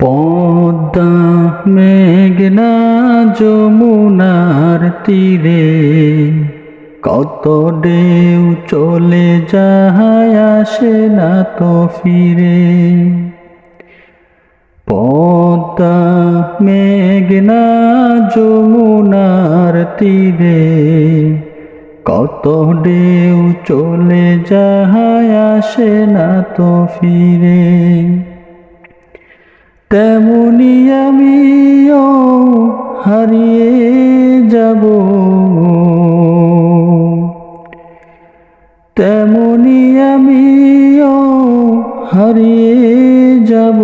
পদ্মা মেঘনা যমুনার তীরে, কত ঢেউ চলে যায় আসে না তো ফিরে। পদ্মা মেঘনা যমুনার তীরে, কত ঢেউ চলে যায় আসে না তো ফিরে। তেমনি আমিও হারিয়ে যাব। তেমনি আমিও হারিয়ে যাব।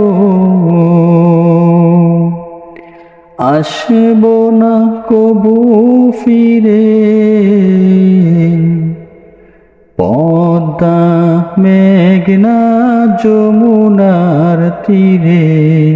আসব না কবু ফিরে। পদ্মা, মেঘনা, যমুনার তীরে।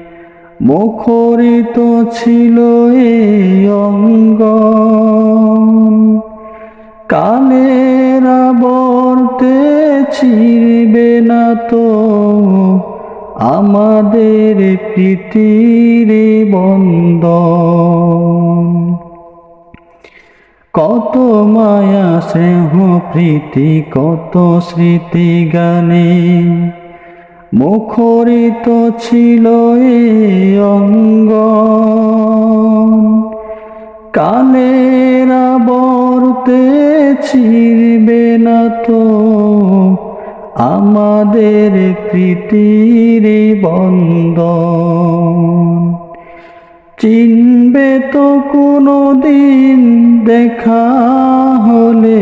মুখরিত ছিল এই অঙ্গ কালের আবর্তে ছিড়বে না তো আমাদের প্রীতির বন্ধন। কত মায়া স্নেহ প্রীতি, কত স্মৃতি গানে মুখরিত ছিল এ অঙ্গ কালের আবর্তে ছিড়বে না তো আমাদের প্রীতির বন্ধন। চিনবে তো কোনো দিন দেখা হলে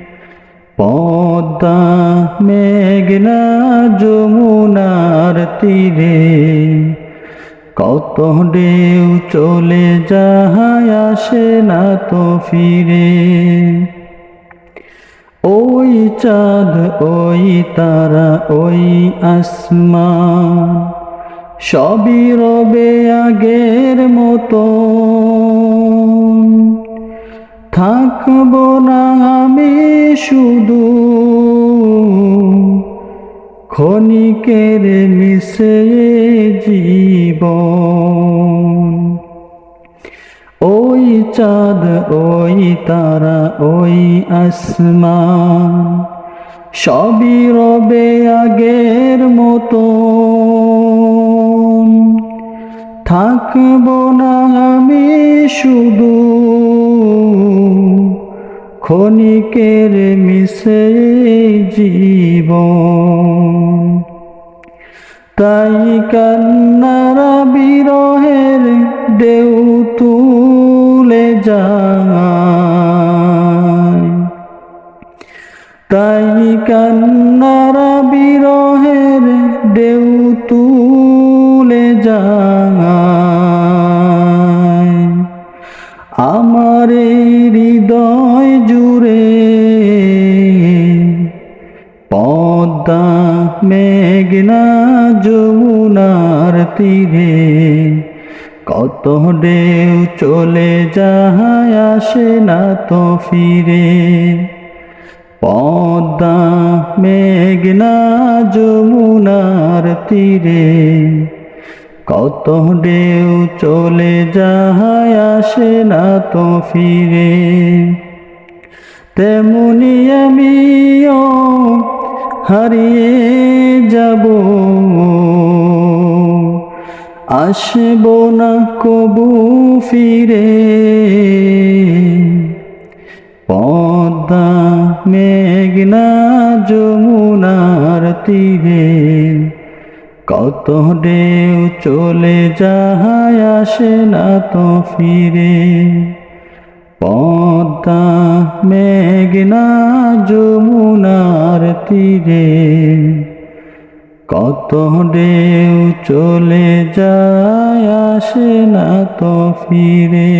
পদ্মা মেঘনা যমুনার তীরে, কত ঢেউ চলে যায় আসে না তো ফিরে। ওই চাঁদ, ওই তারা, ওই আসমান, সবই রবে আগের মতো। থাকব না আমি শুধু। ক্ষণিকের মিশে জীবন। ওই চাঁদ, ওই তারা, ওই আসমান, সবই রবে আগের মতো থাকব না আমি শুধু। ক্ষণিকের মিশে জীব তাই কান্নারা বিরহের দেউ তুলে যায় তাই কান্নারা জুড়ে পদ্মা মেঘনা যমুনার তীরে কত ঢেউ চলে যায় আসে না তো ফিরে। পদ্মা মেঘনা যমুনার তীরে কত ঢেউ চলে যায় আসে না তো ফিরে। তেমনি আমিও হারিয়ে যাব আসব না কবু ফিরে। পদ্মা মেঘনা যমুনার তীরে। কত ঢেউ চলে যায় আসে না তো ফিরে। পদ্মা মেঘনা যমুনার তীরে কত ডেউ চলে যায় আসে না তো ফিরে।